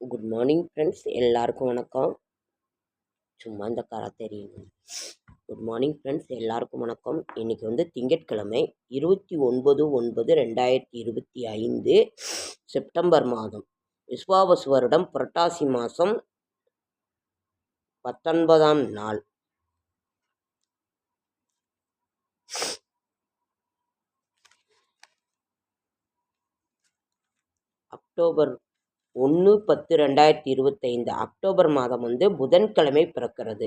Good morning friends எல்லாருக்கும் வணக்கம். சும்மா இந்த கரை தெரியும் குட் மார்னிங் ஃப்ரெண்ட்ஸ் எல்லாருக்கும் வணக்கம். இன்றைக்கி வந்து திங்கட்கிழமை இருபத்தி ஒன்பது ஒன்பது ரெண்டாயிரத்தி இருபத்தி ஐந்து செப்டம்பர் மாதம். விஸ்வாவசு வருடம் புரட்டாசி மாதம் பத்தொன்பதாம் நாள். அக்டோபர் ஒன்று பத்து ரெண்டாயிரத்தி இருபத்தைந்து அக்டோபர் மாதம் வந்து புதன்கிழமை பிறக்கிறது.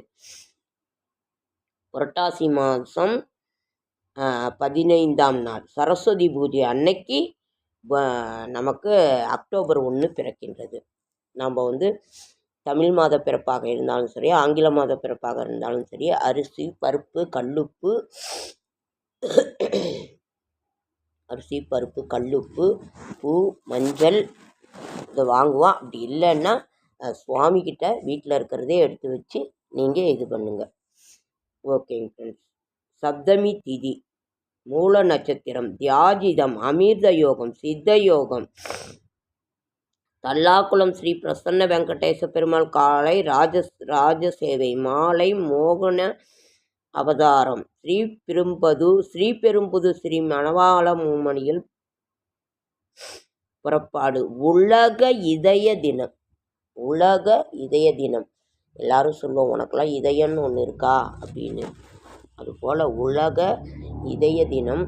புரட்டாசி மாதம் பதினைந்தாம் நாள். சரஸ்வதி பூஜை அன்னைக்கு நமக்கு அக்டோபர் ஒன்று பிறக்கின்றது. நம்ம வந்து தமிழ் மாத பிறப்பாக இருந்தாலும் சரி ஆங்கில மாத பிறப்பாக இருந்தாலும் சரி அரிசி பருப்பு கல்லுப்பு அரிசி பருப்பு கல்லுப்பு பூ மஞ்சள் இதை வாங்குவோம் அப்படி இல்லைன்னா சுவாமிக்கிட்ட வீட்டில் இருக்கிறதே எடுத்து வச்சு நீங்கள் இது பண்ணுங்கள் ஓகேங்க ஃப்ரெண்ட்ஸ் சப்தமி திதி. மூல நட்சத்திரம். தியாஜிதம். அமிர்த யோகம். சித்த யோகம். தல்லாக்குளம் ஸ்ரீ பிரசன்ன வெங்கடேச பெருமாள் காலை ராஜ ராஜசேவை மாலை மோகன அவதாரம். ஸ்ரீ பெரும்பது ஸ்ரீ பெரும்புது ஸ்ரீ மணவாள மூமணியில் புறப்பாடு. உலக இதய தினம். உலக இதய தினம். எல்லாரும் சொல்லுவோம் உனக்கெல்லாம் இதயம்னு ஒன்று இருக்கா? அப்படின்னு. அதுபோல் உலக இதய தினம்.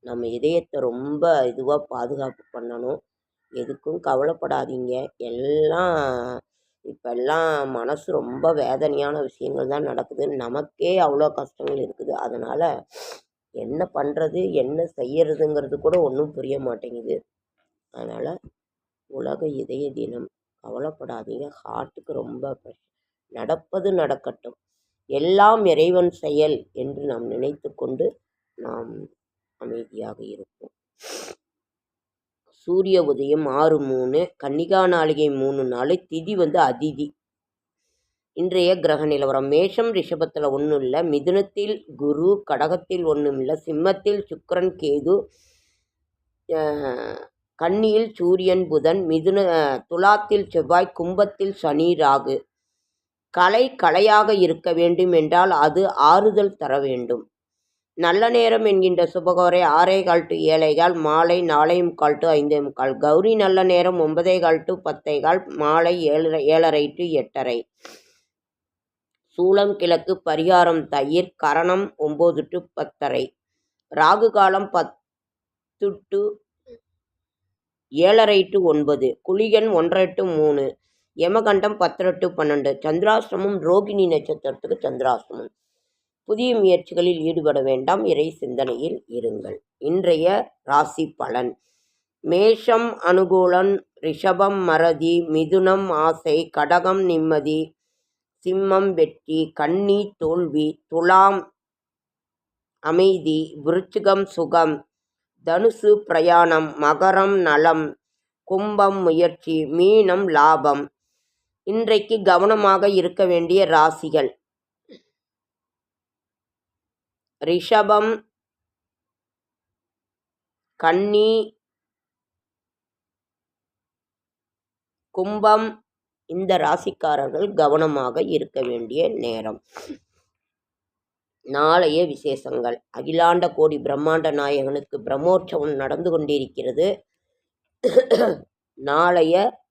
நம்ம இதயத்தை ரொம்ப இதுவாக பாதுகாப்பு பண்ணணும். எதுக்கும் கவலைப்படாதீங்க. எல்லாம் இப்போல்லாம் மனசு ரொம்ப வேதனையான விஷயங்கள் தான் நடக்குது. நமக்கே அவ்வளோ கஷ்டங்கள் இருக்குது. அதனால் என்ன பண்ணுறது என்ன செய்யறதுங்கிறது கூட ஒன்றும் புரிய மாட்டேங்குது. அதனால் உலக இதய தினம். கவலைப்படாதீங்க. ஹார்ட்டுக்கு ரொம்ப நடப்பது நடக்கட்டும். எல்லாம் இறைவன் செயல் என்று நாம் நினைத்து கொண்டு நாம் அமைதியாக இருப்போம். சூரிய உதயம் ஆறு மூணு கன்னிகா நாளிகை மூணு நாலு திதி வந்து அதிதி. இன்றைய கிரக நிலவரம். மேஷம் ரிஷபத்தில் ஒன்றும் இல்லை. மிதுனத்தில் குரு கடகத்தில் ஒன்றும் இல்லை. சிம்மத்தில் சுக்கரன் கேது கன்னியில் சூரியன் புதன் மிதுன துலாத்தில் செவ்வாய் கும்பத்தில் சனி ராகு. கலை கலையாக இருக்க வேண்டும் என்றால் அது ஆறுதல் தர வேண்டும். நல்ல நேரம் என்கின்ற சுபகோரை ஆறே கால் டு ஏழை கால் மாலை நாலே முக்கால் டு ஐந்தே முக்கால். கௌரி நல்ல நேரம் ஒன்பதே கால் டு பத்தே கால் மாலை ஏழரை ஏழரை டு எட்டரை. சூளம் கிழக்கு பரிகாரம் தயிர் கரணம் ஒம்பது டு பத்தரை. ராகு காலம் பத்து டு ஏழரை டு ஒன்பது குளிகன் ஒன்றரை டு மூணு யமகண்டம் பத்தரை டு பன்னெண்டு சந்திராசிரமம் ரோகிணி நட்சத்திரத்துக்கு சந்திராசிரமம் புதிய முயற்சிகளில் ஈடுபட வேண்டாம் இறை சிந்தனையில் இருங்கள். இன்றைய ராசி பலன். மேஷம் அனுகூலன் ரிஷபம் மறதி மிதுனம் ஆசை கடகம் நிம்மதி சிம்மம் வெற்றி கன்னி தோல்வி துலாம் அமைதி விருச்சிகம் சுகம் தனுசு பிரயாணம் மகரம் நலம் கும்பம் முயற்சி மீனம் லாபம். இன்றைக்கு கவனமாக இருக்க வேண்டிய ராசிகள். ரிஷபம் கன்னி கும்பம். இந்த ராசிக்காரர்கள் கவனமாக இருக்க வேண்டிய நேரம். நாளைய விசேஷங்கள். அகிலாண்ட கோடி பிரம்மாண்ட நாயகனுக்கு பிரம்மோற்சவம் நடந்து கொண்டிருக்கிறது. நாளைய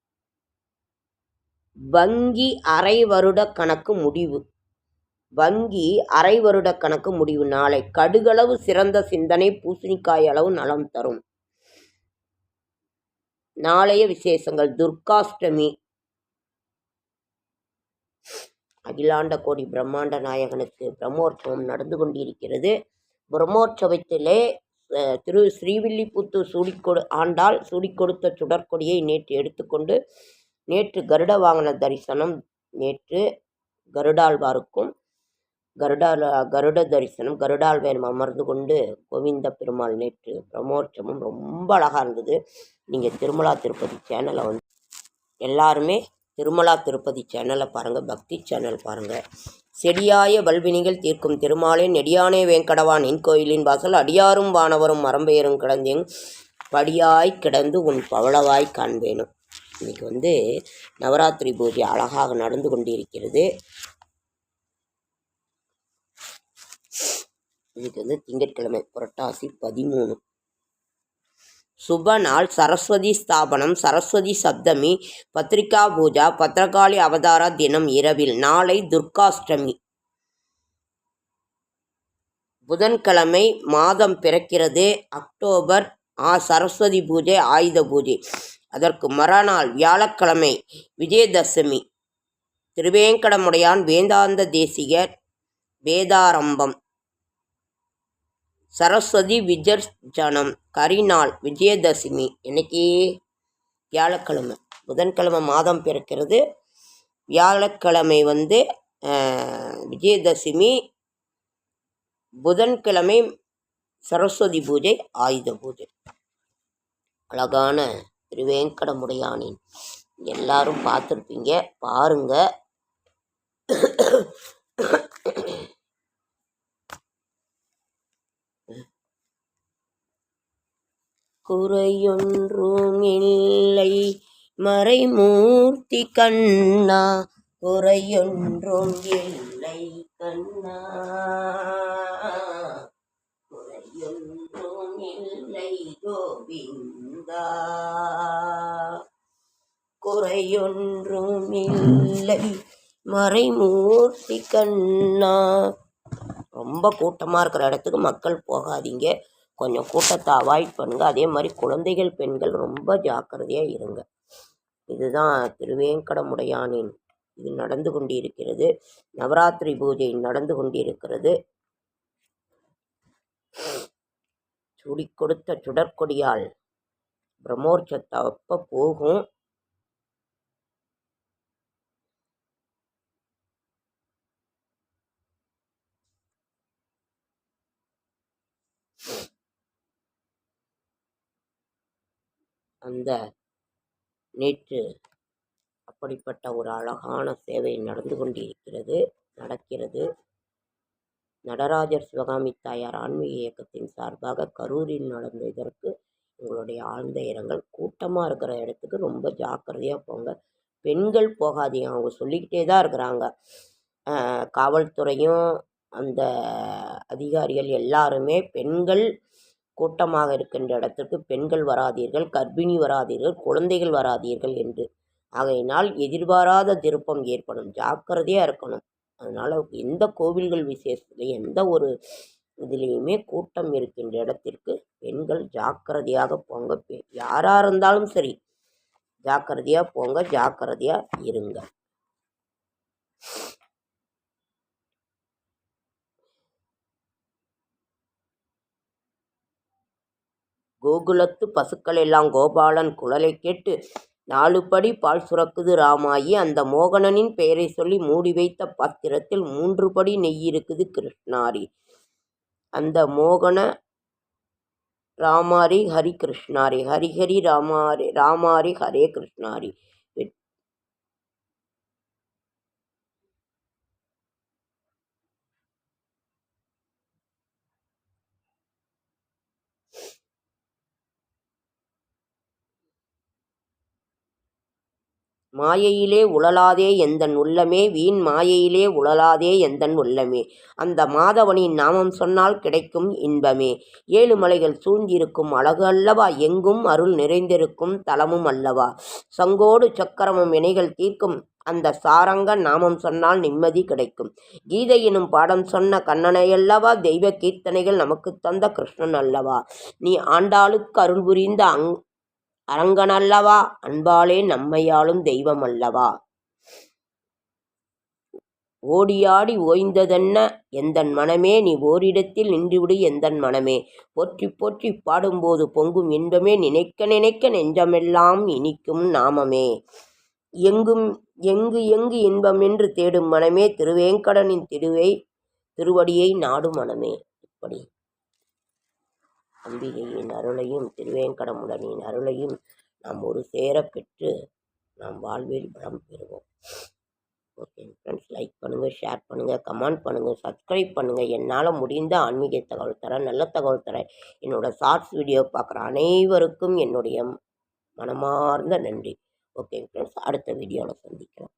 வங்கி அரை வருட கணக்கு முடிவு. வங்கி அரை வருட கணக்கு முடிவு நாளை. கடுகளவு சிறந்த சிந்தனை பூசணிக்காய் அளவு நலம் தரும். நாளைய விசேஷங்கள். துர்காஷ்டமி. அகிலாண்ட கோடி பிரம்மாண்ட நாயகனுக்கு பிரம்மோற்சவம் நடந்து கொண்டிருக்கிறது. பிரம்மோற்சவத்திலே திரு ஸ்ரீவில்லிபுத்தூர் சூடிக்கொடு ஆண்டால் சூடி கொடுத்த சுடற்கொடியை நேற்று எடுத்துக்கொண்டு நேற்று கருட வாகன தரிசனம் நேற்று கருடாழ்வாருக்கும் கருடால் கருட தரிசனம் கருடாழ்வார் அமர்ந்து கொண்டு கோவிந்த பெருமாள் நேற்று பிரமோற்சவம் ரொம்ப அழகாக இருந்தது. நீங்கள் திருமலா திருப்பதி சேனலை வந்து எல்லாருமே திருமலா திருப்பதி சேனலை பாருங்கள் பக்தி சேனல் பாருங்கள் செடியாய வல்வினிகள் தீர்க்கும் திருமாலே நெடியானே வேங்கடவான். கோயிலின் வாசல் அடியாரும் வானவரும் மரம்பெயரும் கிடந்தேங் படியாய் கிடந்து உன் பவளவாய் காண்பேனும். இன்னைக்கு வந்து நவராத்திரி பூஜை அழகாக நடந்து கொண்டிருக்கிறது. இன்னைக்கு வந்து திங்கட்கிழமை புரட்டாசி பதிமூணு. சுப நாள் சரஸ்வதி ஸ்தாபனம் சரஸ்வதி சப்தமி பத்ரிகா பூஜா பத்ரகாளி அவதார தினம் இரவில் நாளை துர்காஷ்டமி. புதன்கிழமை மாதம் பிறக்கிறது அக்டோபர் ஆ சரஸ்வதி பூஜை ஆயுத பூஜை. அதற்கு மறுநாள் வியாழக்கிழமை விஜயதசமி. திருவேங்கடமுடையான் வேதாந்த தேசிகர் வேதாரம்பம். சரஸ்வதி விஜர்ஜனம் கரிநாள் விஜயதசமி இன்னைக்கு வியாழக்கிழமை. புதன்கிழமை மாதம் பிறக்கிறது. வியாழக்கிழமை வந்து விஜயதசமி புதன்கிழமை சரஸ்வதி பூஜை ஆயுத பூஜை. அழகான திருவேங்கடமுடையானின். எல்லாரும் பார்த்துருப்பீங்க. பாருங்க. குறையொன்றும் இல்லை மறைமூர்த்தி கண்ணா குறையொன்றும் இல்லை கண்ணா. குறையொன்றும் இல்லை கோவிந்தா. குறையொன்றும் இல்லை மறைமூர்த்தி கண்ணா. ரொம்ப கூட்டமாக இருக்கிற இடத்துக்கு மக்கள் போகாதீங்க. கொஞ்சம் கூட்டத்தை அவாய்ட் பண்ணுங்கள் அதே மாதிரி குழந்தைகள் பெண்கள் ரொம்ப ஜாக்கிரதையாக இருங்க. இதுதான் திருவேங்கடமுடையானின் இது நடந்து கொண்டிருக்கிறது. நவராத்திரி பூஜை நடந்து கொண்டிருக்கிறது. சுடி கொடுத்த சுடற்கொடியால் பிரம்மோற்சத்தை அப்போ போகும். அந்த நேற்று அப்படிப்பட்ட ஒரு அழகான சேவை நடந்து கொண்டிருக்கிறது நடக்கிறது. நடராஜர் சிவகாமி தாயார் ஆன்மீக இயக்கத்தின் சார்பாக கரூரில் நடந்த இதற்கு உங்களுடைய ஆழ்ந்த இரங்கல். கூட்டமாக இருக்கிற இடத்துக்கு ரொம்ப ஜாக்கிரதையாக போங்க. பெண்கள் போகாதீங்க. அவங்க சொல்லிக்கிட்டே தான் இருக்கிறாங்க. காவல்துறையும் அந்த அதிகாரிகள் எல்லாருமே பெண்கள் கூட்டமாக இருக்கின்ற இடத்திற்கு பெண்கள் வராதீர்கள் கர்ப்பிணி வராதீர்கள் குழந்தைகள் வராதீர்கள் என்று. ஆகையினால் எதிர்பாராத திருப்பம் ஏற்படும் ஜாக்கிரதையாக இருக்கணும். அதனால் எந்த கோவில்கள் விசேஷத்தில் எந்த ஒரு இதுலேயுமே கூட்டம் இருக்கின்ற இடத்திற்கு பெண்கள் ஜாக்கிரதையாக போங்க. பெ- யாராக இருந்தாலும் சரி ஜாக்கிரதையாக போங்க ஜாக்கிரதையாக இருங்க. கோகுலத்து பசுக்கள் எல்லாம் கோபாலன் குழலைக் கேட்டு நாலு படி பால் சுரக்குது ராமாயி அந்த மோகனனின் பெயரை சொல்லி மூடி வைத்த பாத்திரத்தில் மூன்று படி நெய் இருக்குது கிருஷ்ணாரி. அந்த மோகன ராமாரி ஹரி கிருஷ்ணாரி ஹரிஹரி ராமாரி ராமாரி ஹரே கிருஷ்ணாரி. மாயையிலே உழலாதே எந்தன் உள்ளமே வீண் மாயையிலே உழலாதே எந்தன் உள்ளமே. அந்த மாதவனின் நாமம் சொன்னால் கிடைக்கும் இன்பமே. ஏழு மலைகள் சூழ்ந்திருக்கும் அழகு அல்லவா? எங்கும் அருள் நிறைந்திருக்கும் தலமும் அல்லவா? சங்கோடு சக்கரமும் இணைகள் தீர்க்கும் அந்த சாரங்க நாமம் சொன்னால் நிம்மதி கிடைக்கும். கீதை எனும் பாடம் சொன்ன கண்ணனையல்லவா தெய்வ கீர்த்தனைகள் நமக்கு தந்த கிருஷ்ணன் அல்லவா? நீ ஆண்டாளுக்கு அருள் புரிந்த அங் அரங்கனல்லவா? அன்பாலே நம்மையாளும் தெய்வம் அல்லவா ஓடியாடி ஓய்ந்ததென்ன? எந்தன் மனமே நீ ஓரிடத்தில் நின்றுவிடு எந்தன் மனமே. போற்றி போற்றி பாடும்போது பொங்கும் இன்பமே நினைக்க நினைக்க நெஞ்சமெல்லாம் இனிக்கும் நாமமே. எங்கும் எங்கு எங்கு இன்பம் என்று தேடும் மனமே திருவேங்கடனின் திருவை திருவடியை நாடும் மனமே. இப்படி. அம்பிகையின் அருளையும் திருவேங்கடமுடனின் அருளையும் நாம் ஒரு சேர பெற்று நாம் வாழ்வில் வளம் பெறுவோம். ஓகே ஃப்ரெண்ட்ஸ் லைக் பண்ணுங்கள் ஷேர் பண்ணுங்கள் கமெண்ட் பண்ணுங்கள் சப்ஸ்கிரைப் பண்ணுங்கள் என்னால் முடிந்த ஆன்மீக தகவல் தரேன் நல்ல தகவல் தரேன். என்னோட ஷார்ட்ஸ் வீடியோ பார்க்குற அனைவருக்கும் என்னுடைய மனமார்ந்த நன்றி. ஓகே ஃப்ரெண்ட்ஸ் அடுத்த வீடியோவில் சந்திக்கிறேன்